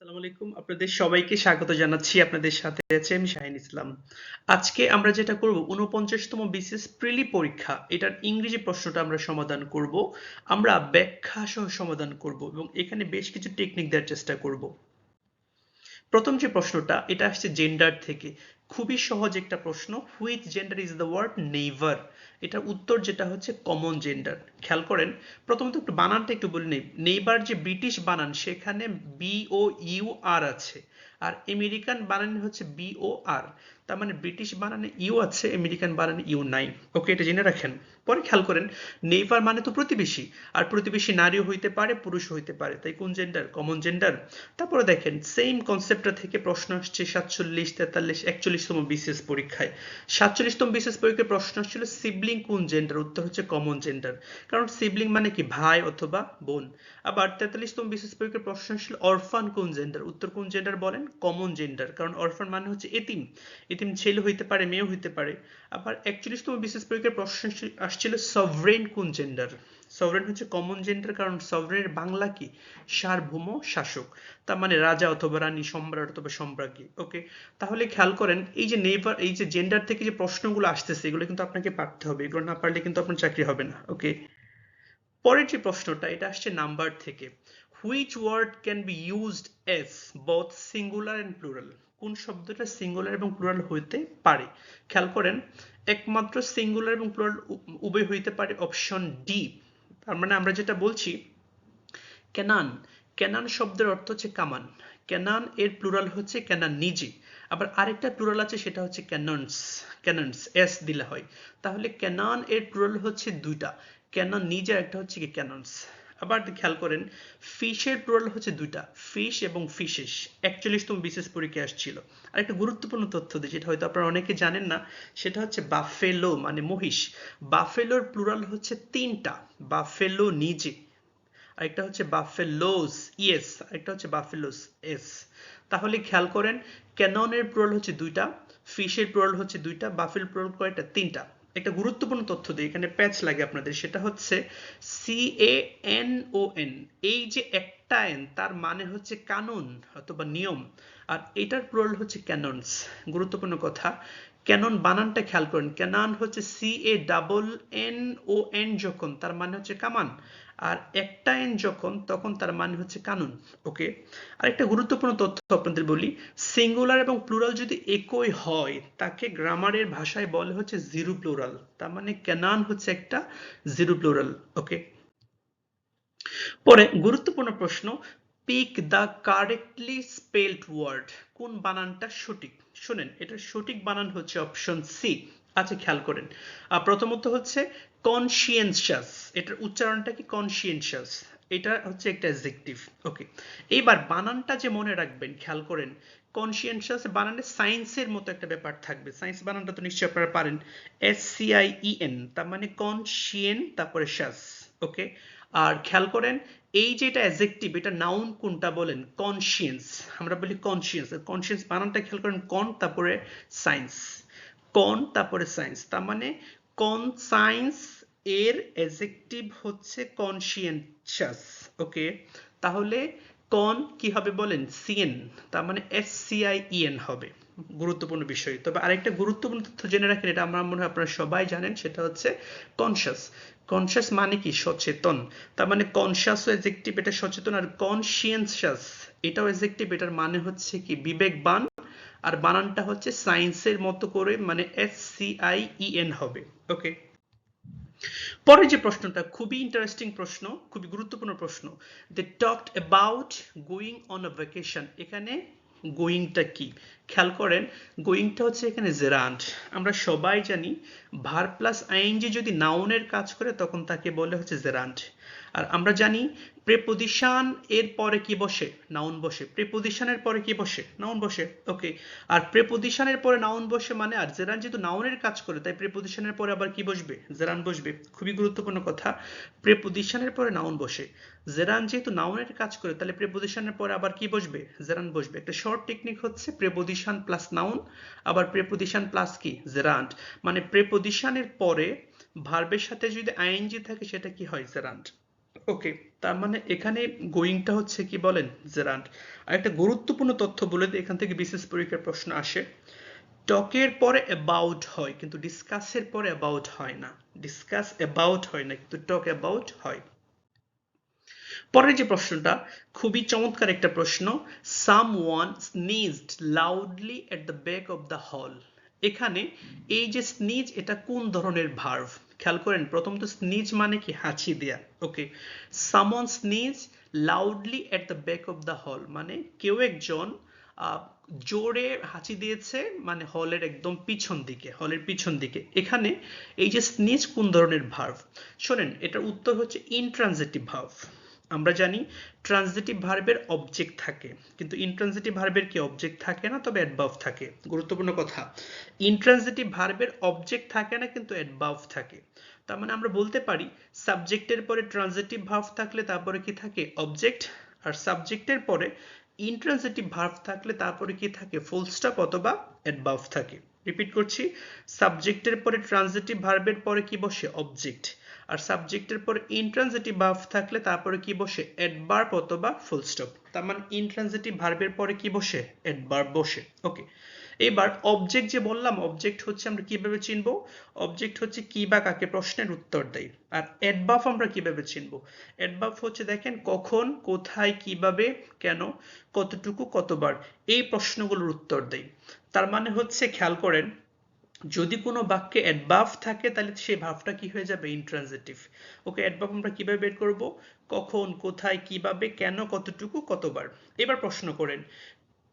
আসসালামু আলাইকুম। আপনাদের সবাইকে স্বাগত জানাচ্ছি আপনাদের সাথে আছে আমি শাহিন ইসলাম। আজকে আমরা যেটা করব উনপঞ্চাশতম বিসিএস প্রিলি পরীক্ষা, এটার ইংরেজি প্রশ্নটা আমরা সমাধান করব। আমরা ব্যাখ্যা সহ সমাধান করব এবং এখানে বেশ কিছু টেকনিক দেওয়ার চেষ্টা করব। প্রথম যে প্রশ্নটা, এটা আসছে জেন্ডার থেকে। খুবই সহজ একটা প্রশ্ন which gender is the word neither এটার উত্তর যেটা হচ্ছে কমন জেন্ডার খেয়াল করেন, প্রথমত একটু বানানটা একটু বলে নেই। নেইবার যে ব্রিটিশ বানান, সেখানে বি ও ইউ আর আছে। আর আমেরিকান বানানে হচ্ছে বি ও আর তার মানে ব্রিটিশ বানানে ইউ আছে, আমেরিকান বানানে ইউ নাই। ওকে, এটা জেনে রাখেন। পরে খেয়াল করেন, নেইবার মানে তো প্রতিবেশী। আর প্রতিবেশী নারীও হইতে পারে পুরুষ হইতে পারে। তাই কোন জেন্ডার কমন জেন্ডার তারপরে দেখেন সেম কনসেপ্টটা থেকে প্রশ্ন আসছে সাতচল্লিশ, তেতাল্লিশ একচল্লিশতম বিসিএস পরীক্ষায়। সাতচল্লিশতম বিসিএস পরীক্ষায় প্রশ্ন আসছিল, সিবলিং কোন জেন্ডার উত্তর হচ্ছে কমন জেন্ডার কারণ সিবলিং মানে কি, ভাই অথবা বোন। আবার তেতাল্লিশতম বিসিএস পরীক্ষার প্রশ্ন আসছিল, অরফান কোন জেন্ডার উত্তর, কোন জেন্ডার বলেন কমন জেন্ডার কারণ অরফান মানে হচ্ছে এতিম। এতিম ছেলে হইতে পারে, মেয়ে হইতে পারে। আবার একচল্লিশতম বিসিএস পরীক্ষার প্রশ্ন আসছিল সভরেন কোন জেন্ডার সভরেন হচ্ছে কমন জেন্ডার কারণ। সভরেনের বাংলা কি? সার্বভৌম শাসক। তার মানে রাজা অথবা রানী, সম্রাট অথবা সম্রাজ্ঞী। ওকে তাহলে খেয়াল করেন, এই যে নেভার এই যে জেন্ডার থেকে যে প্রশ্নগুলো আসতেছে, এগুলো কিন্তু আপনাকে পারতে হবে। এগুলো না পারলে কিন্তু আপনার চাকরি হবে না। ওকে পরের যে প্রশ্নটা, এটা আসছে নাম্বার থেকে। Which word can be used as both singular and plural কোন শব্দটা সিঙ্গুলার এবং প্লুরাল হইতে পারে? খেয়াল করেন, একমাত্র সিঙ্গুলার এবং প্লুরাল উভয় হইতে পারে অপশন ডি তার মানে আমরা যেটা বলছি ক্যানান ক্যানান শব্দের অর্থ হচ্ছে কামান। ক্যানান এর প্লুরাল হচ্ছে ক্যানান নিজে। আবার আরেকটা প্লুরাল আছে, সেটা হচ্ছে ক্যাননস ক্যাননস এস দিলে হয়। তাহলে ক্যানান এর প্লুরাল হচ্ছে দুইটা। ক্যানান নিজে একটা হচ্ছে কি ক্যাননস আবার খেয়াল করেন ফিশের প্লুরাল হচ্ছে দুইটা ফিশ এবং ফিশেস একচল্লিশতম বিশেষ পরীক্ষা আসছিল। আর একটা গুরুত্বপূর্ণ তথ্য দিই, যেটা হয়তো আপনারা অনেকে জানেন না, সেটা হচ্ছে বাফেলো মানে মহিষ। বাফেলোর প্লুরাল হচ্ছে তিনটা বাফেলো নিজে। আরেকটা হচ্ছে বাফেলোস ইয়েস আরেকটা হচ্ছে বাফেলোস এস তাহলে খেয়াল করেন ক্যাননের প্লুরাল হচ্ছে দুইটা ফিশের প্লুরাল হচ্ছে দুইটা বাফেল প্লুরাল কয়টা? তিনটা। একটা গুরুত্বপূর্ণ তথ্য দিই, এখানে প্যাচ লাগে আপনাদের, সেটা হচ্ছে C A N O N এই যে একটা এন তার মানে হচ্ছে কানুন অথবা নিয়ম, আর এটার প্লুরাল হচ্ছে ক্যাননস গুরুত্বপূর্ণ কথা। ক্যানন বানানটা খেয়াল করেন। ক্যানন হচ্ছে C A double N O N যখন, তার মানে হচ্ছে কামান, আর একটা এন যখন, তখন তার মানে হচ্ছে কানুন। ওকে? আর একটা গুরুত্বপূর্ণ তথ্য আপনাদের বলি, সিঙ্গুলার এবং প্লুরাল যদি একই হয়, তাকে গ্রামারের ভাষায় বলে হচ্ছে জিরো প্লুরাল তার মানে ক্যানান হচ্ছে একটা জিরো প্লুরাল ওকে? পরে, গুরুত্বপূর্ণ প্রশ্ন pick the correctly spelled word কোন বানানটা সঠিক? শুনেন, এটার সঠিক বানান হচ্ছে অপশন সি আচ্ছা খেয়াল করেন। প্রথমত হচ্ছে কনসিয়েন্সিয়াস এটার উচ্চারণটা কি কনসিয়েন্সিয়াস এটা হচ্ছে একটা অ্যাডজেক্টিভ ওকে এইবার বানানটা যে মনে রাখবেন, খেয়াল করেন কনসিয়েন্সিয়াস বানানে সায়েন্সের মতো একটা ব্যাপার থাকবে। সায়েন্স বানানটা তো নিশ্চয়ই আপনারা পারেন। S C I E N তার মানে কনসিয়েন তারপরে শাস ওকে আর খেয়াল করেন, এই যে এটা অ্যাডজেক্টিভ এটা নাউন কোনটা বলেন? কনসিয়েন্স আমরা বলি কনসিয়েন্স কনসিয়েন্স বানানটা খেয়াল করেন কন তারপরে সায়েন্স কন তারপরে সায়েন্স তার মানে কন সায়েন্স এর অ্যাডজেক্টিভ হচ্ছে কনসিয়েন্সাস ওকে? তাহলে কন কি হবে বলেন? সিএন তার মানে এস সি আই ইএন হবে। গুরুত্বপূর্ণ বিষয়। তবে আরেকটা গুরুত্বপূর্ণ তথ্য জেনে রাখেন, এটা আমরা মনে হয় আপনারা সবাই জানেন, সেটা হচ্ছে কনসাস কনসাস মানে কি? সচেতন। তার মানে কনসাস অ্যাডজেক্টিভ এটা সচেতন আর কনসিয়েন্সাস এটাও অ্যাডজেক্টিভ এটার মানে হচ্ছে কি? বিবেকবান। আর বানানটা হচ্ছে সায়েন্সের মতো করে মানে S C I E N হবে। ওকে পরের যে প্রশ্নটা, খুবই ইন্টারেস্টিং প্রশ্ন, খুবই গুরুত্বপূর্ণ প্রশ্ন। They talked about going on a vacation এখানে গোয়িংটা কি? খেয়াল করেন গোয়িংটা হচ্ছে এখানে জেরান্ট আমরা সবাই জানি ভার প্লাস আইএনজি যদি নাউনের কাজ করে, তখন তাকে বলে হচ্ছে জেরান্ট আর আমরা জানি প্রেপোজিশন এর পরে কি বসে? নাউন বসে। প্রেপোজিশনের পরে কি বসে? নাউন বসে। ওকে। আর প্রেপোজিশনের পরে নাউন বসে মানে আর জেরান যেহেতু নাউনের কাজ করে, তাই প্রেপোজিশনের পরে আবার কি বসবে? জেরান বসবে। খুবই গুরুত্বপূর্ণ কথা। প্রেপোজিশনের পরে নাউন বসে। জেরান যেহেতু নাউনের কাজ করে, তাহলে প্রেপোজিশনের পরে আবার কি বসবে? জেরান বসবে। একটা শর্ট টেকনিক হচ্ছে প্রেপোজিশন প্লাস নাউন। আবার প্রেপোজিশন প্লাস কি? জেরান্ট। মানে প্রেপোজিশনের পরে ভার্বের সাথে যদি আইএনজি থাকে, সেটা কি হয়? জেরান্ট। ওকে তার মানে এখানে গোয়িংটা হচ্ছে কি বলেন জেরান্ড আর একটা গুরুত্বপূর্ণ তথ্য বলে দিই এখান থেকে বিশেষ পরীক্ষার প্রশ্ন আসে। টকের পরে অ্যাবাউট হয়, কিন্তু ডিসকাসের পরে অ্যাবাউট হয় না। ডিসকাস অ্যাবাউট হয় না, কিন্তু টক অ্যাবাউট হয়। পরের যে প্রশ্নটা, খুবই চমৎকার একটা প্রশ্ন someone sneezed loudly at the back of the hall এখানে এই যে স্নিজ, এটা কোন ধরনের ভার্ভ খেয়াল করেন প্রথমত স্নিজ মানে কি? হাঁচি দেয়া। Okay someone sneeze loudly at the back of the hall মানে কেউ একজন জোরে হাঁচি দিয়েছে মানে হলের একদম পিছন দিকে, হলের পিছন দিকে। এখানে এই যে স্নিজ কোন ধরনের ভার্ভ শোনেন, এটার উত্তর হচ্ছে ইনট্রানজিটিভ ভার্ভ আমরা জানি ট্রান্সিটিভ ভার্বের অবজেক্ট থাকে। কিন্তু ইনট্রান্সিটিভ ভার্বের কি অবজেক্ট থাকে না? তবে অ্যাডভার্ভ থাকে। গুরুত্বপূর্ণ কথা। ইনট্রান্সিটিভ ভার্বের অবজেক্ট থাকে না, কিন্তু অ্যাডভার্ভ থাকে। তার মানে আমরা বলতে পারি সাবজেক্টের পরে ট্রান্সিটিভ ভার্ভ থাকলে তারপরে কি থাকে? অবজেক্ট আর সাবজেক্টের পরে ইনট্রান্সিটিভ ভার্ভ থাকলে তারপরে কি থাকে? ফুল স্টপ অথবা অ্যাডভার্ভ থাকে। রিপিট করছি। সাবজেক্টের পরে ট্রান্সিটিভ ভার্বের পরে কি বসে? অবজেক্ট আর সাবজেক্টের পর ইনট্রানজিটিভ ভার্ব থাকলে তারপরে কি বসে? অ্যাডভার্ব অথবা ফুল স্টপ তার মানে ইনট্রানজিটিভ ভার্বের পরে কি বসে? অ্যাডভার্ব বসে। ওকে এবার অবজেক্ট যে বললাম অবজেক্ট হচ্ছে আমরা কীভাবে চিনবো? অবজেক্ট হচ্ছে কি বা কাকে প্রশ্নের উত্তর দেয়। আর অ্যাডভার্ব আমরা কীভাবে চিনবো? অ্যাডভার্ব হচ্ছে দেখেন কখন, কোথায়, কীভাবে, কেন, কতটুকু, কতবার এই প্রশ্নগুলোর উত্তর দেয়। তার মানে হচ্ছে, খেয়াল করেন যদি কোনো বাক্যে অ্যাডভার্ভ থাকে, তাহলে সেই ভার্ভটা কি হয়ে যাবে? ইনট্রানজিটিভ ওকে অ্যাডভার্ভ আমরা কীভাবে বের করব? কখন, কোথায়, কীভাবে, কেন, কতটুকু, কতবার? এবার প্রশ্ন করেন।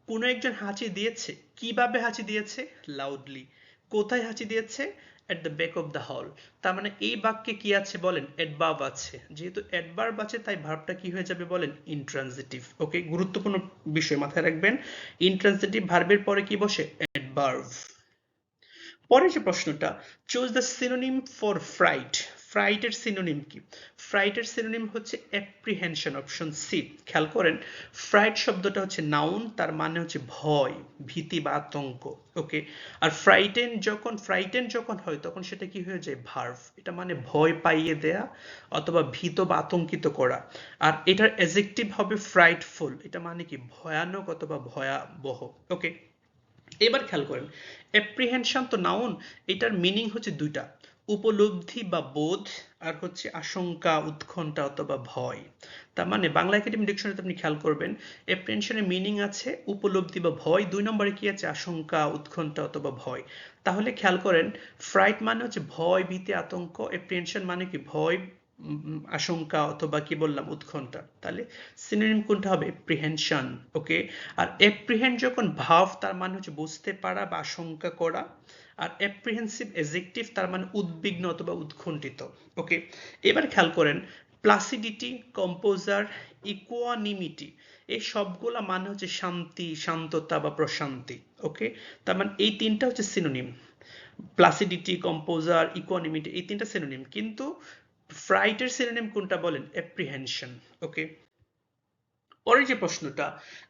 কোনো একজন হাঁচি দিয়েছে? কীভাবে হাঁচি দিয়েছে? লাউডলি কোথায় হাঁচি দিয়েছে? At the back of the hall তার মানে এই বাক্যে কি আছে বলেন? অ্যাডভার্ব আছে। যেহেতু অ্যাডভার্ব আছে, তাই ভার্বটা কি হয়ে যাবে বলেন? ইনট্রানজিটিভ ওকে, গুরুত্বপূর্ণ বিষয় মাথায় রাখবেন। ইনট্রানজিটিভ ভার্বের পরে কি বসে? অ্যাডভার্ভ পরের যে প্রশ্নটা choose the synonym for fright ফ্রাইটের synonym কি? ফ্রাইটের সিনোনিম হচ্ছে অ্যাপ্রিহেনশন অপশন সি খেয়াল করেন ফ্রাইট শব্দটা হচ্ছে নাউন তার মানে হচ্ছে ভয়, ভীতি বা আতঙ্ক ওকে আর ফ্রাইটেন যখন ফ্রাইটেন যখন হয়, তখন সেটা কি হয়ে যায়? ভার্ভ এটা মানে ভয় পাইয়ে দেয়া অথবা ভীত বা আতঙ্কিত করা। আর এটার এজেক্টিভ হবে ফ্রাইটফুল এটা মানে কি? ভয়ানক অথবা ভয়াবহ ওকে এবার খেয়াল করেন অ্যাপ্রিহেনশন তো নাউন এটার মিনিং হচ্ছে দুইটা, উপলব্ধি বা বোধ, আর হচ্ছে আশঙ্কা, উৎকণ্ঠা অথবা ভয়। তার মানে বাংলা একাডেমি ডিকশনারিতে আপনি খেয়াল করবেন অ্যাপ্রিহেনশনের মিনিং আছে, উপলব্ধি বা ভয়, দুই নম্বরে কি আছে? আশঙ্কা, উৎকণ্ঠা অথবা ভয়। তাহলে খেয়াল করেন ফ্রাইট মানে হচ্ছে ভয়, ভীতি, আতঙ্ক অ্যাপ্রিহেনশন মানে কি? ভয় আশঙ্কা অথবা কি বললাম, উৎকণ্ঠা। তাহলে সিনোনিম কোনটা হবে? প্রিহেনশন ওকে আর এপ্রিহেন্ড যখন ভাব, তার মানে হচ্ছে বুঝতে পারা বা আশঙ্কা করা। আর অ্যাপ্রিহেন্সিভ এজেক্টিভ তার মানে উদ্বিগ্ন অথবা উৎকণ্ঠিত ওকে এবার খেয়াল করেন প্লাসিডিটি কম্পোজার ইকোয়ানিমিটি এই সবগুলা মানে হচ্ছে শান্তি, শান্ততা বা প্রশান্তি ওকে তার মানে এই তিনটা হচ্ছে সিনোনিম প্লাসিডিটি কম্পোজার ইকোয়ানিমিটি এই তিনটা সিনোনিম কিন্তু ফ্রাইটের সিনোনিম কোনটা বলেন? অ্যাপ্রিহেনশন ওকে পরের যে প্রশ্নটা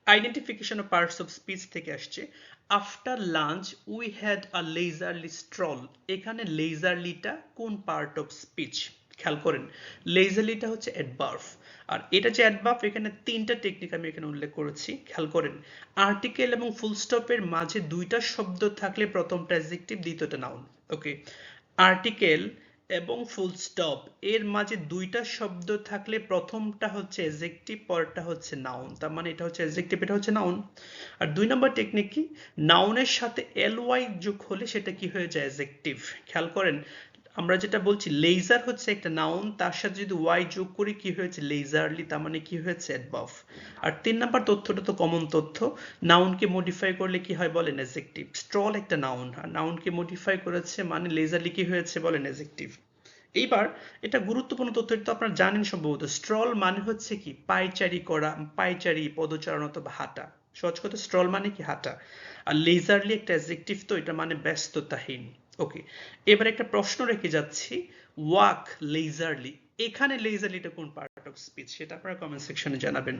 identification of parts of speech থেকে আসছে। After lunch we had a leisurely stroll এখানে লেজারলিটা কোন পার্ট অফ স্পিচ খেয়াল করেন লেজারলিটা হচ্ছে অ্যাডভার্ভ আর এটা যে অ্যাডভার্ভ এখানে তিনটা টেকনিক আমি এখানে উল্লেখ করেছি, খেয়াল করেন। আর্টিকেল এবং ফুল স্টপের মাঝে দুইটা শব্দ থাকলে প্রথমটা অ্যাডজেক্টিভ দ্বিতীয়টা নাউন ওকে আর্টিকেল এবং ফুল স্টপ এর মাঝে দুইটা শব্দ থাকলে প্রথমটা হচ্ছে এজেক্টিভ পরেরটা হচ্ছে নাউন তার মানে এটা হচ্ছে এজেক্টিভ এটা হচ্ছে নাউন আর দুই নম্বর টেকনিক কি? নাউনের সাথে এল ওয়াই যোগ হলে সেটা কি হয়ে যায়? এজেক্টিভ খেয়াল করেন, আমরা যেটা বলছি লেজার হচ্ছে একটা নাউন তার সাথে যদি ওয়াই যোগ করি কি হয়েছে? লেজারলি তার মানে কি হয়েছে? অ্যাডভার্ভ আর তিন নাম্বার তথ্যটা তো কমন তথ্য। নাউনকে মডিফাই করলে কি হয় বলেন? এজেক্টিভ স্ট্রল একটা নাউন নাউনকে মডিফাই করেছে মানে লেজারলি কি হয়েছে বলেন? এজেক্টিভ এইবার এটা গুরুত্বপূর্ণ তথ্য তো আপনারা জানেন সম্ভবত, স্ট্রল মানে হচ্ছে কি? পাইচারি করা পাইচারি পদচারণ অথবা হাঁটা। সহজ কথা, স্ট্রল মানে কি? হাঁটা। আর লেজারলি একটা অ্যাজেক্টিভ তো, এটা মানে ব্যস্ততাহীন। ওকে এবার একটা প্রশ্ন রেখে যাচ্ছি ওয়াক লেজারলি এখানে লেজারলিটা কোন পার্ট অফ স্পিচ সেটা আপনারা কমেন্ট সেকশনে জানাবেন।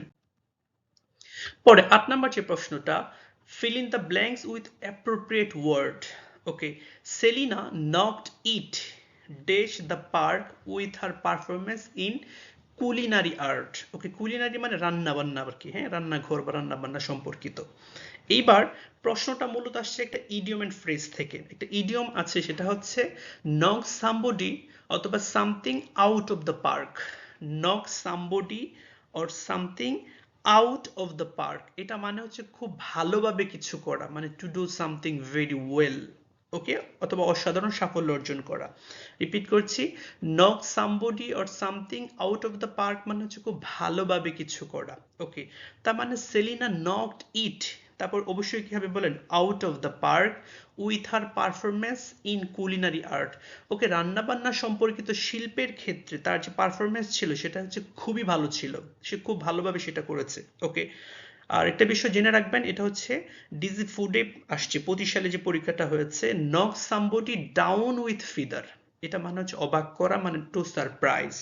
পরে, আট নাম্বার যে প্রশ্নটা, fill in the blanks with appropriate word okay, selina knocked it dash the park with her performance in culinary art. Okay, culinary মানে রান্না বান্না আর কি? হ্যাঁ রান্নাঘর বা রান্না বান্না সম্পর্কিত। এইবার প্রশ্নটা মূলত আসছে একটা ইডিয়ম এন্ড ফ্রেজ থেকে। একটা ইডিয়ম আছে, সেটা হচ্ছে নক সামবডি অথবা something out of the park knock somebody or something out of the park এটা মানে হচ্ছে খুব ভালোভাবে কিছু করা মানে to do something very well okay, অথবা অসাধারণ সাফল্য অর্জন করা। রিপিট করছি knock somebody or something out of the park মানে হচ্ছে খুব ভালোভাবে কিছু করা, ওকে। তার মানে সেলিনা নকড ইট তারপর অবশ্যই কি হবে বলেন out of the park with her performance in culinary art okay রান্না বান্না সম্পর্কিত শিল্পের ক্ষেত্রে তার যে পারফরমেন্স ছিল সেটা হচ্ছে খুবই ভালো ছিল, সে খুব ভালোভাবে সেটা করেছে, ওকে। আর একটা বিষয় জেনে রাখবেন, এটা হচ্ছে ডিজি ফুডে আসছে। পঁচিশ সালে যে পরীক্ষাটা হয়েছে knock somebody down with feather এটা মানে হচ্ছে অবাক করা মানে টু সারপ্রাইজ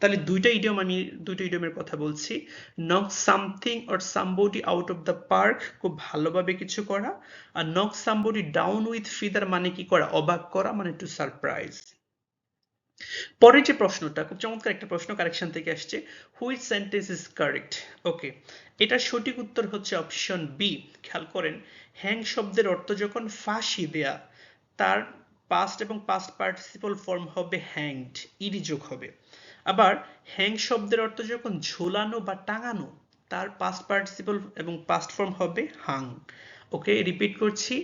তাহলে দুইটা ইডিয়ম আমি, দুইটা ইডিয়মের কথা বলছি। Knock something or somebody out of the park খুব ভালোভাবে কিছু করা। আর knock somebody down with feather মানে কি করা? অবাক করা মানে টু সারপ্রাইজ পরের যে প্রশ্নটা, খুব চমৎকার একটা প্রশ্ন কারেকশন থেকে আসছে which sentence is correct okay এটার সঠিক উত্তর হচ্ছে অপশন বি খেয়াল করেন, হ্যাং শব্দের অর্থ যখন ফাঁসি দেয়া, তার পাস্ট এবং পাস্ট পার্টিসিপল ফর্ম হবে হ্যাংড ইডি যোগ হবে। আবার, হ্যাং শব্দের অর্থ যখন ঝোলানো বা টাঙানো, তার পাস্ট পার্টিসিপল এবং পাস্ট ফর্ম হবে হাং ওকে রিপিট করছি।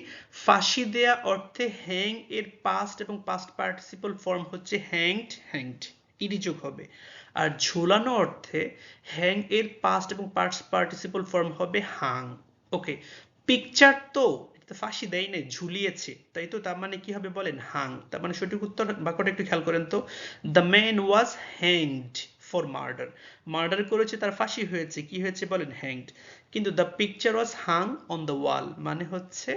ফাঁসি দেয়া অর্থে হ্যাং এর পাস্ট এবং পাস্ট পার্টিসিপল ফর্ম হচ্ছে হ্যাংড হ্যাংড ইডি যোগ হবে। আর ঝোলানো অর্থে হ্যাং এর পাস্ট এবং পাস্ট পার্টিসিপল ফর্ম হবে হাং ওকে পিকচার তো, এটা ফাঁসি দেয় নাই, ঝুলিয়েছে। তাই তো, তার মানে কি হবে বলেন? হাং তার মানে সঠিক উত্তর বাক্যটা একটু খেয়াল করেন তো। The man was hanged for murder murder করেছে, তার ফাঁসি হয়েছে। কি হয়েছে বলেন? হ্যাংড কিন্তু the picture was Hang on the ওয়াল মানে হচ্ছে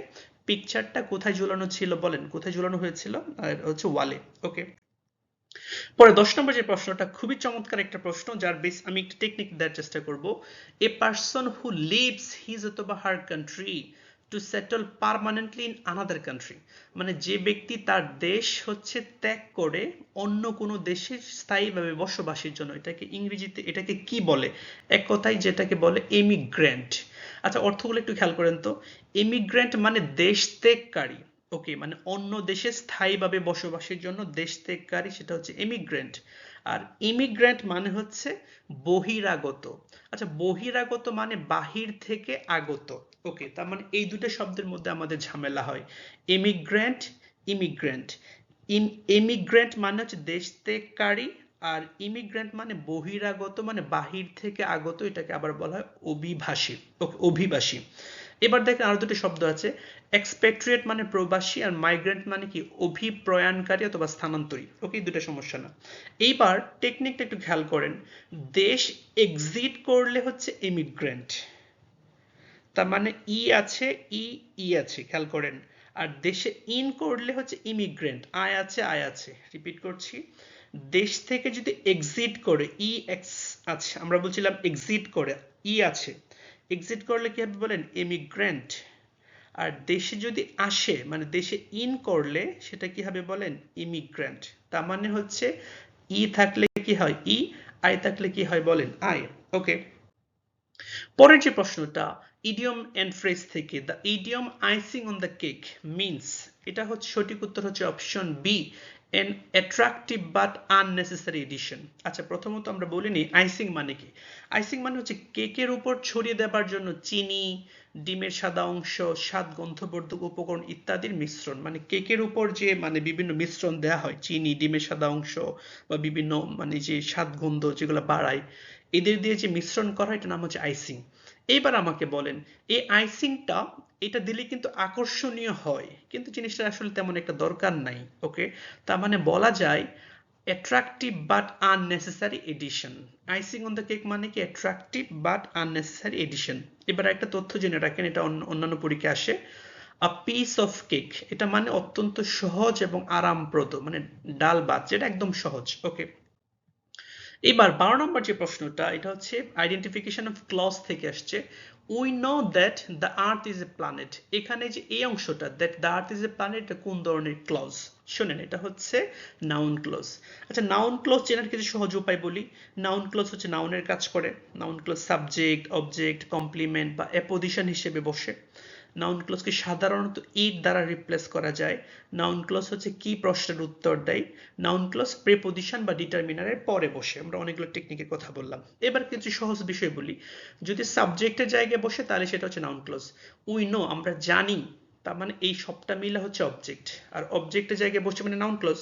পিকচারটা কোথায় ঝুলানো ছিল বলেন? কোথায় ঝুলানো হয়েছিল? আর হচ্ছে ওয়ালে ওকে পরে দশ নম্বর যে প্রশ্নটা, খুবই চমৎকার একটা প্রশ্ন, যার বেস আমি একটু টেকনিক দেওয়ার চেষ্টা করব। A person who leaves his অথবা her country to settle permanently in another country মানে যে ব্যক্তি তার দেশ হচ্ছে ত্যাগ করে অন্য কোনো দেশে স্থায়ীভাবে বসবাসের জন্য, এটাকে ইংরেজিতে, এটাকে কি বলে? এক কথায় যেটাকে বলে এমিগ্র্যান্ট আচ্ছা অর্থগুলো একটু খেয়াল করেন তো। এমিগ্র্যান্ট মানে দেশ ত্যাগকারী। ওকে মানে অন্য দেশে স্থায়ীভাবে বসবাসের জন্য দেশ ত্যাগকারী, সেটা হচ্ছে এমিগ্রেন্ট আর ইমিগ্রেন্ট মানে হচ্ছে বহিরাগত। আচ্ছা বহিরাগত মানে বাহির থেকে আগত। ওকে তার মানে এই দুটো শব্দের মধ্যে আমাদের ঝামেলা হয়। এমিগ্রেন্ট ইমিগ্রেন্ট এমিগ্রেন্ট মানে হচ্ছে দেশ ত্যাগকারী আর ইমিগ্রেন্ট মানে বহিরাগত মানে বাহির থেকে আগত, এটাকে আবার বলা হয় অভিবাসী। ওকে অভিবাসী। এবার দেখেন আরও দুটো শব্দ আছে। এক্সপেট্রিয়েট মানে প্রবাসী আর মাইগ্রেন্ট মানে কি? অভিপ্রয়াণকারী অথবা স্থানান্তরী। ওকে দুটো সমস্যা না। এইবার টেকনিকটা একটু খেয়াল করেন। দেশ এক্সিট করলে হচ্ছে ইমিগ্রেন্ট তার মানে ই আছে, ই ই আছে, খেয়াল করেন। আর দেশে ইন করলে হচ্ছে ইমিগ্রেন্ট আয় আছে আয় আছে রিপিট করছি। দেশ থেকে যদি এক্সিট করে, ই এক্স আছে, আমরা বলছিলাম এক্সিট করে, ই আছে এক্সিট করলে কি হবে বলেন? এমিগ্রেন্ট আর দেশে যদি আসে মানে দেশে ইন করলে, সেটা কি হবে বলেন? ইমিগ্রেন্ট তার মানে হচ্ছে ই থাকলে কি হয়? ই আয় থাকলে কি হয় বলেন? আয় ওকে পরের যে প্রশ্নটা ইডিয়ম এন্ড ফ্রেজ থেকে the idiom icing on the cake means এটা হচ্ছে সঠিক উত্তর হচ্ছে option B an attractive but unnecessary addition আচ্ছা প্রথমত আমরা বলিনি আইসিং মানে কি? আইসিং মানে হচ্ছে কেকের উপর ছড়িয়ে দেবার জন্য চিনি, ডিমের সাদা অংশ, স্বাদ, গন্ধবর্ধক উপকরণ ইত্যাদির মিশ্রণ। মানে কেকের উপর যে মানে বিভিন্ন মিশ্রণ দেওয়া হয়, চিনি, ডিমের সাদা অংশ বা বিভিন্ন মানে যে স্বাদ, গন্ধ যেগুলো বাড়ায়, এদের দিয়ে যে মিশ্রণ করা হয়, এটার নাম হচ্ছে আইসিং এইবার আমাকে বলেন, এই আইসিংটা এটা দিলে কিন্তু আকর্ষণীয় হয়। কিন্তু জিনিসটা আসলে তেমন একটা দরকার নাই ওকে তার মানে বলা যায় attractive but unnecessary addition icing on the cake মানে কি? অ্যাট্রাকটিভ বাট আননেসেসারি এডিশন এবার একটা তথ্য জেনে রাখেন, এটা অন্যান্য পরীক্ষা আসে। আ পিস অফ কেক এটা মানে অত্যন্ত সহজ এবং আরামপ্রদ মানে ডাল ভাত যেটা একদম সহজ ওকে এবার বারো নম্বর যে প্রশ্নটা, এটা হচ্ছে আইডেন্টিফিকেশন অফ ক্লজ থেকে আসছে। We know that the earth is a planet এখানে যে এই অংশটা that the earth is a planet এটা কোন ধরনের ক্লজ শোনেন, এটা হচ্ছে নাউন ক্লজ আচ্ছা নাউন ক্লজ চেনার কিছু সহজ উপায় বলি। নাউন ক্লজ হচ্ছে নাউনের কাজ করে। Noun clause subject object complement বা অ্যাপোজিশন হিসেবে বসে। নাউন ক্লজকে সাধারণত ইট দ্বারা রিপ্লেস করা যায়। নাউন ক্লজ হচ্ছে কি প্রশ্নের উত্তর দেয়। নাউন ক্লজ প্রেপোজিশন বা ডিটারমিনারের পরে বসে। আমরা অনেকগুলো টেকনিকের কথা বললাম। এবার কিছু সহজ বিষয় বলি। যদি সাবজেক্টের জায়গায় বসে, তাহলে সেটা হচ্ছে নাউন ক্লজ উই নো, আমরা জানি। তার মানে এই সবটা মিলে হচ্ছে অবজেক্ট। আর অবজেক্টের জায়গায় বসে মানে নাউন ক্লজ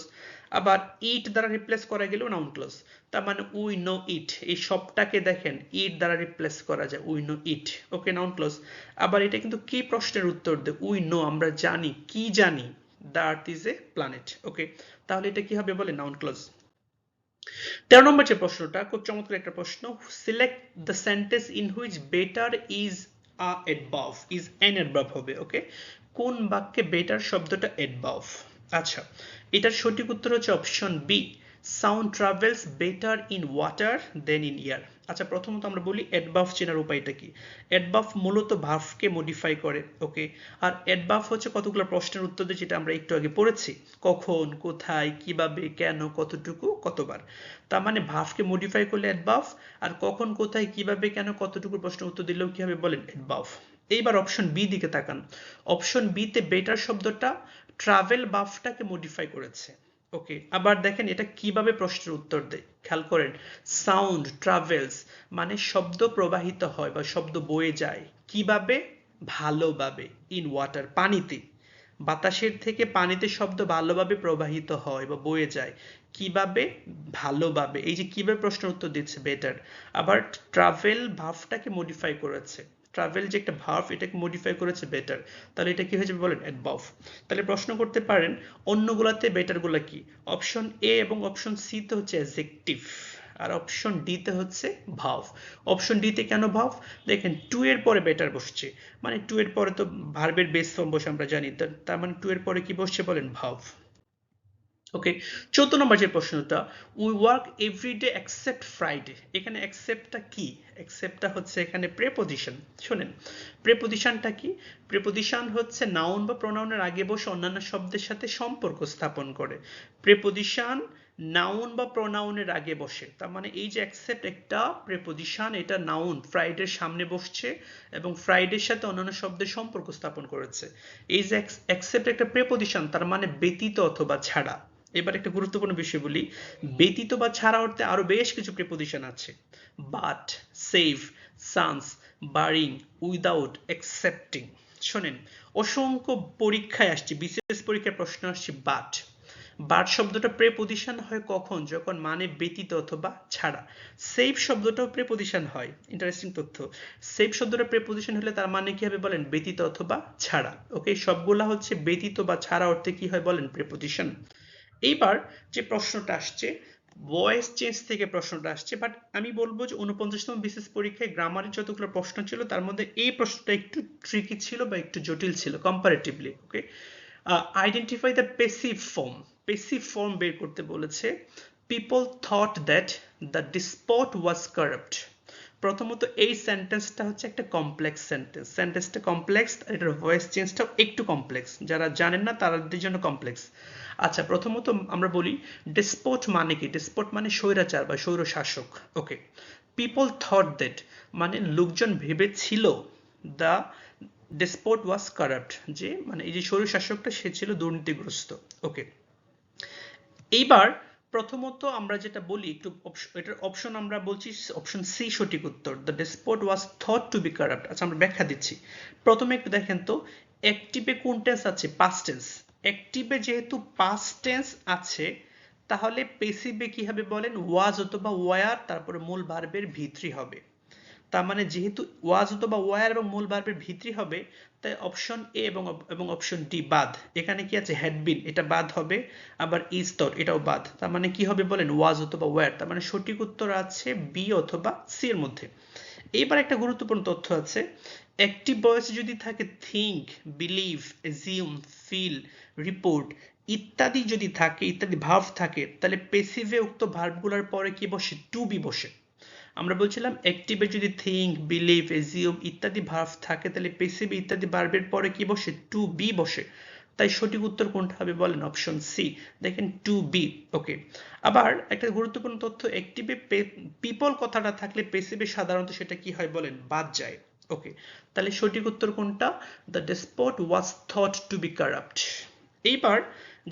আবার ইট দ্বারা রিপ্লেস করা গেলেও নাউন ক্লজ তার মানে উই নো ইট এই সবটাকে দেখেন ইট দ্বারা রিপ্লেস করা যায় we know it okay noun clause আবার এটা কিন্তু কি প্রশ্নের উত্তর দেয়? উই নো আমরা জানি, কি জানি? The earth is a planet okay তাহলে এটা কি হবে বলে? নাউন ক্লজ তেরো নম্বর যে প্রশ্নটা, খুব চমৎকার একটা প্রশ্ন। Select the sentence in which better is a adverb is an adverb হবে। ওকে কোন বাক্যে বেটার শব্দটা এডবাভ আচ্ছা এটার সঠিক উত্তর হচ্ছে option B sound travels better in water than in air আচ্ছা প্রথমত আমরা বলি অ্যাডবাফ চেনার উপায়টা কি? অ্যাডবাফ মূলত ভার্ভকে মডিফাই করে ওকে আর অ্যাডবাফ হচ্ছে কতগুলো প্রশ্নের উত্তর দিয়ে যেটা আমরা একটু আগে পড়েছি। কখন, কোথায়, কীভাবে, কেন, কতটুকু, কতবার? তার মানে ভাফকে মডিফাই করলে অ্যাডবাফ আর কখন, কোথায়, কীভাবে, কেন, কতটুকু প্রশ্নের উত্তর দিলেও কি হবে বলেন অ্যাডবাফ এইবার অপশন বি দিকে তাকান। অপশন বিতে বেটার শব্দটা ট্রাভেল বাফটাকে মডিফাই করেছে। ওকে আবার দেখেন এটা কীভাবে প্রশ্নের উত্তর দেয়। খেয়াল করেন সাউন্ড ট্রাভেলস মানে শব্দ প্রবাহিত হয় বা শব্দ বয়ে যায়। কীভাবে? ভালোভাবে ইন ওয়াটার পানিতে। বাতাসের থেকে পানিতে শব্দ ভালোভাবে প্রবাহিত হয় বা বয়ে যায়। কীভাবে? ভালোভাবে। এই যে কীভাবে প্রশ্নের উত্তর দিচ্ছে বেটার আবার ট্রাভেল ভাফটাকে মডিফাই করেছে। ট্রাভেল যে একটা ভার্ভ এটাকে মডিফাই করেছে বেটার তাহলে এটা কি হয়ে যাবে বলেন? অ্যাডভার্ভ তাহলে প্রশ্ন করতে পারেন, অন্যগুলাতে বেটারগুলা কি? অপশন এ এবং অপশন সি তে হচ্ছে অ্যাজেক্টিভ আর অপশন ডি তে হচ্ছে ভাব অপশন ডি তে কেন ভাব দেখেন টু এর পরে বেটার বসছে মানে টু এর পরে তো ভার্বের বেস ফর্ম বসে আমরা জানি তার মানে টু এর পরে কি বসছে বলেন? ভাব ওকে চৌদ্দ নম্বর যে প্রশ্নটা we work everyday accept Friday এখানে অ্যাকসেপ্টটা কি? অ্যাকসেপ্টটা হচ্ছে এখানে প্রেপোজিশন শোনেন। প্রেপোজিশনটা কি? প্রেপোজিশন হচ্ছে নাউন বা প্রোনাউনের আগে বসে অন্যান্য শব্দের সাথে সম্পর্ক স্থাপন করে। প্রেপোজিশন নাউন বা প্রোনাউনের আগে বসে। তার মানে এই যে অ্যাকসেপ্ট একটা প্রেপোজিশন এটা নাউন ফ্রাইডের সামনে বসছে এবং ফ্রাইডের সাথে অন্যান্য শব্দের সম্পর্ক স্থাপন করেছে। এই যে অ্যাকসেপ্ট একটা প্রেপোজিশন তার মানে ব্যতীত অথবা ছাড়া। এবার একটা গুরুত্বপূর্ণ বিষয় বলি। ব্যতীত বা ছাড়া অর্থে আরও বেশ কিছু প্রিপোজিশন আছে। But save sans barring without accepting শোনেন, অসংখ্য পরীক্ষায় আসছে, বিশেষ পরীক্ষার প্রশ্ন আসছে বাট বাট শব্দটা প্রেপোজিশন হয় কখন? যখন মানে ব্যতীত অথবা ছাড়া। সেভ শব্দটাও প্রেপোজিশন হয়। ইন্টারেস্টিং তথ্য। সেভ শব্দটা প্রেপোজিশন হলে তার মানে কি হবে বলেন? ব্যতীত অথবা ছাড়া। ওকে সবগুলা হচ্ছে ব্যতীত বা ছাড়া অর্থে কি হয় বলেন? প্রেপোজিশন এইবার যে প্রশ্নটা আসছে ভয়েস চেঞ্জ থেকে প্রশ্নটা আসছে বাট আমি বলব যে উনপঞ্চাশতম বিশেষ পরীক্ষায় গ্রামারের যতগুলো প্রশ্ন ছিল, তার মধ্যে এই প্রশ্নটা একটু ট্রিকি ছিল বা একটু জটিল ছিল comparatively okay identify the passive form passive form বের করতে বলেছে people thought that the despot was corrupt প্রথমত এই সেন্টেন্সটা হচ্ছে একটা কমপ্লেক্স সেন্টেন্স সেন্টেন্সটা কমপ্লেক্স আর এটার ভয়েস চেঞ্জটাও একটু কমপ্লেক্স যারা জানেন না তাদের জন্য কমপ্লেক্স আচ্ছা প্রথমত আমরা বলি ডেসপোট মানে কি? ডেসপোট মানে স্বৈরাচার বা স্বৈর শাসক ওকে পিপল থট দ্যাট মানে লোকজন ভেবেছিল দ্য ডেসপোট ওয়াজ কারাপ্ট যে মানে এই যে স্বৈর শাসকটা সে ছিল দুর্নীতিগ্রস্ত। ওকে এইবার প্রথমত আমরা যেটা বলি, একটু এটার অপশন আমরা বলছি অপশন সি সঠিক উত্তর। The despot was thought to be corrupt আচ্ছা আমরা ব্যাখ্যা দিচ্ছি। প্রথমে একটু দেখেন তো অ্যাক্টিভে কোন টেন্স আছে? পাস্ট টেন্স অ্যাক্টিভে যেহেতু পাস্ট টেন্স আছে, তাহলে পেসিভে কি হবে বলেন? ওয়াজ অথবা ওয়ার তারপরে মূল ভার্বের ভিত্রি হবে। তার মানে যেহেতু ওয়াজ অথবা ওয়ার এবং মূল ভার্বের ভিত্রি হবে, তাই অপশন এ এবং এবং অপশন ডি বাদ। এখানে কি আছে? হ্যাডবিন এটা বাদ হবে। আবার ইজ তট এটাও বাদ। তার মানে কি হবে বলেন? ওয়াজ অথবা ওয়ার তার মানে সঠিক উত্তর আছে বি অথবা সি এর মধ্যে। এইবার একটা গুরুত্বপূর্ণ তথ্য আছে। অ্যাক্টিভ ভয়েস যদি থাকে think believe assume feel report ইত্যাদি যদি থাকে, ইত্যাদি ভার্ভ থাকে, তাহলে পেসিভে উক্ত ভার্বগুলোর পরে কি বসে? টু বি বসে। আমরা বলছিলাম অ্যাক্টিভে যদি থিঙ্ক বিলিভ এজিউম ইত্যাদি ভার্ব থাকে, তাহলে পেসিভে ইত্যাদি ভার্বের পরে কি বসে? টু বি বসে। তাই সঠিক উত্তর কোনটা হবে বলেন অপশন সি দেখেন টু বি ওকে আবার একটা গুরুত্বপূর্ণ তথ্য অ্যাক্টিভে পিপল কথাটা থাকলে পেসিভে সাধারণত সেটা কি হয় বলেন? বাদ যায় ওকে তাহলে সঠিক উত্তর কোনটা? The despot was thought to be corrupt এইবার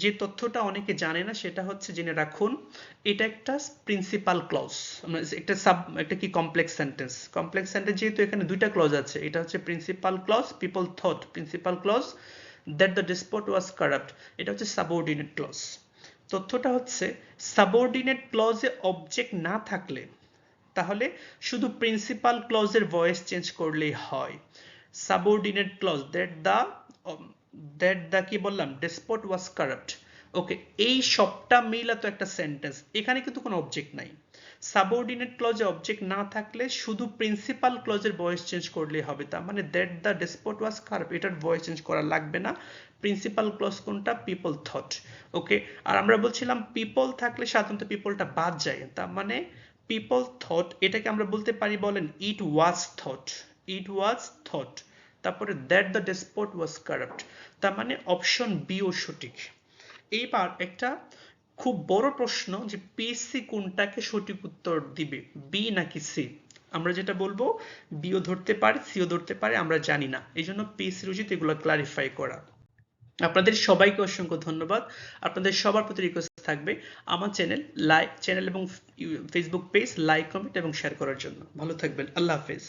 যে তথ্যটা অনেকে জানে না, সেটা হচ্ছে জেনে রাখুন, এটা একটা প্রিন্সিপাল ক্লজ একটা সাব একটা কি কমপ্লেক্স সেন্টেন্স কমপ্লেক্স সেন্টেন্স যেহেতু এখানে দুইটা ক্লজ আছে, এটা হচ্ছে principal clause people thought principal clause that the despot was corrupt এটা হচ্ছে সাবঅর্ডিনেট ক্লজ তথ্যটা হচ্ছে সাবঅর্ডিনেট ক্লজে অবজেক্ট না থাকলে, তাহলে শুধু প্রিন্সিপাল ক্লজের ভয়েস চেঞ্জ করলেই হয়। Subordinate clause that the that the কি বললাম? ডেসপট ওয়াজ কারাপ্ট ওকে এই সবটা মিলা তো একটা সেন্টেন্স এখানে কিন্তু কোনো অবজেক্ট নাই। সাবঅর্ডিনেট ক্লজে অবজেক্ট না থাকলে শুধু প্রিন্সিপাল ক্লজের ভয়েস চেঞ্জ করলেই হবে তার মানে that the despot was corrupt এটার ভয়েস চেঞ্জ করা লাগবে না। প্রিন্সিপাল ক্লজ কোনটা? পিপল থট ওকে আর আমরা বলছিলাম পিপল থাকলে সাধারণত পিপলটা বাদ যায়। তার মানে পিপল থট এটাকে আমরা বলতে পারি বলেন it was thought it was thought তারপরে that the despot was corrupt তার মানে অপশন বি ও সঠিক। এইবার একটা খুব বড় প্রশ্ন যে পিএসসি কোনটাকে সঠিক উত্তর দিবে? বি নাকি সি আমরা যেটা বলব বিও ধরতে পারে সিও ধরতে পারে, আমরা জানি না। এই জন্য পিএসসির উচিত এগুলো ক্লারিফাই করা। আপনাদের সবাইকে অসংখ্য ধন্যবাদ। আপনাদের সবার প্রতি রিকোয়েস্ট থাকবে আমার চ্যানেল লাইক চ্যানেল এবং ফেসবুক পেজ লাইক কমেন্ট এবং শেয়ার করার জন্য। ভালো থাকবেন। আল্লাহ হাফেজ।